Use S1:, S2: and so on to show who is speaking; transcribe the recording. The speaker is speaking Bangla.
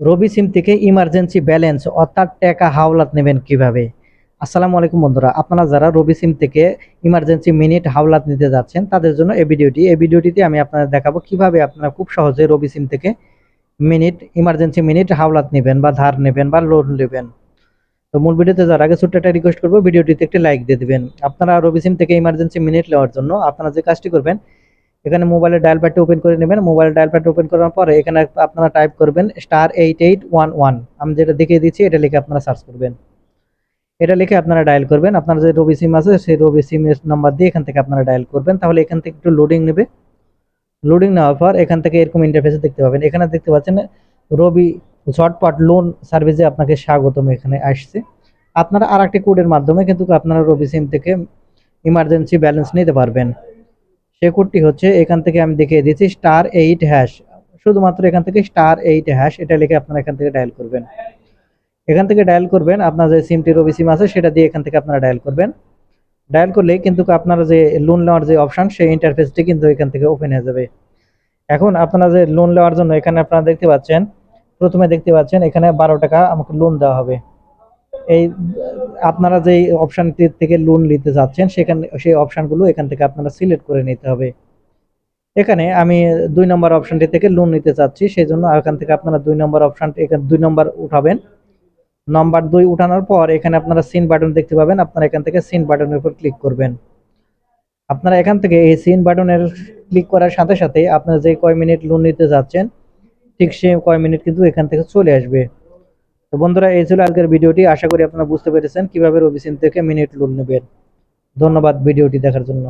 S1: রবি সিম থেকে ইমার্জেন্সি ব্যালেন্স অর্থাৎ টাকা হাওলাত নেবেন কীভাবে? আসসালামু আলাইকুম বন্ধুরা, আপনারা যারা রবি সিম থেকে ইমার্জেন্সি মিনিট হাওলাত নিতে যাচ্ছেন, তাদের জন্য এই ভিডিওটি, এই ভিডিওটিতে আমি আপনাদের দেখাবো কীভাবে আপনারা খুব সহজে রবি সিম থেকে মিনিট ইমার্জেন্সি মিনিট হাওলাত নেবেন বা ধার নেবেন বা লোন নেবেন। তো মূল ভিডিওতে যাওয়ার আগে ছোট্ট একটা রিকোয়েস্ট করব, ভিডিওটিতে একটি লাইক দিয়ে দেবেন। আপনারা রবি সিম থেকে ইমার্জেন্সি মিনিট নেওয়ার জন্য আপনারা যে কাজটি করবেন এখানে মোবাইলের ডায়াল প্যাডটা ওপেন করে নেবেন। মোবাইল ডায়াল প্যাড ওপেন করার পরে এখানে আপনারা টাইপ করবেন star eight eight one one আমি যেটা দেখিয়ে দিচ্ছি, এটা লিখে আপনারা সার্চ করবেন। এটা লিখে আপনারা ডায়াল করবেন। আপনার যে রবি সিম আছে, সেই রবি সিমের নাম্বার দিয়ে এখান থেকে আপনারা ডায়াল করবেন। তাহলে এখান থেকে একটু লোডিং নেবে। লোডিং নেওয়ার পর এখান থেকে এরকম ইন্টারফেসে দেখতে পাবেন। এখানে দেখতে পাচ্ছেন, রবি ঝটপট লোন সার্ভিসে আপনাকে স্বাগতম এখানে আসছে। আপনারা আর একটি কোডের মাধ্যমে কিন্তু আপনারা রবি সিম থেকে ইমার্জেন্সি ব্যালেন্স নিতে পারবেন। সে কোডটি হচ্ছে এখান থেকে আমি দেখিয়ে দিচ্ছি স্টার এইট হ্যাশ শুধুমাত্র এখান থেকে স্টার এইট হ্যাশ এটা লিখে আপনারা এখান থেকে ডায়াল করবেন। এখান থেকে ডায়াল করবেন, আপনার যে সিমটি রবি সিম আছে, সেটা দিয়ে এখান থেকে আপনারা ডায়াল করবেন। ডায়াল করলে কিন্তু আপনার যে লোন নেওয়ার যে অপশন সেই ইন্টারফেসটি কিন্তু এখান থেকে ওপেন হয়ে যাবে। এখন আপনারা যে লোন নেওয়ার জন্য এখানে আপনারা দেখতে পাচ্ছেন, প্রথমে দেখতে পাচ্ছেন এখানে বারো টাকা আমাকে লোন দেওয়া হবে। এই, আপনারা যেই অপশানটি থেকে লোন নিতে যাচ্ছেন, সেখানে, সেই অপশানগুলো এখান থেকে আপনারা সিলেক্ট করে নিতে হবে। এখানে আমি দুই নম্বর অপশানটি থেকে লোন নিতে চাচ্ছি সেই জন্য এখান থেকে আপনারা দুই নম্বর অপশান এখানে, দুই নম্বর উঠাবেন। নম্বর দুই উঠানোর পর এখানে আপনারা সিন বাটন দেখতে পাবেন, আপনারা এখান থেকে সিন বাটনের উপর ক্লিক করবেন। আপনারা এখান থেকে এই সিন বাটনের ক্লিক করার সাথে সাথে আপনারা যে কয় মিনিট লোন নিতে যাচ্ছেন, ঠিক সে কয় মিনিট কিন্তু এখান থেকে চলে আসবে। তো বন্ধুরা, এই ছিল আজকের ভিডিওটি। আশা করি আপনারা বুঝতে পেরেছেন কীভাবে রবি সিন থেকে মিনিট লোন নেবেন। ধন্যবাদ ভিডিওটি দেখার জন্য।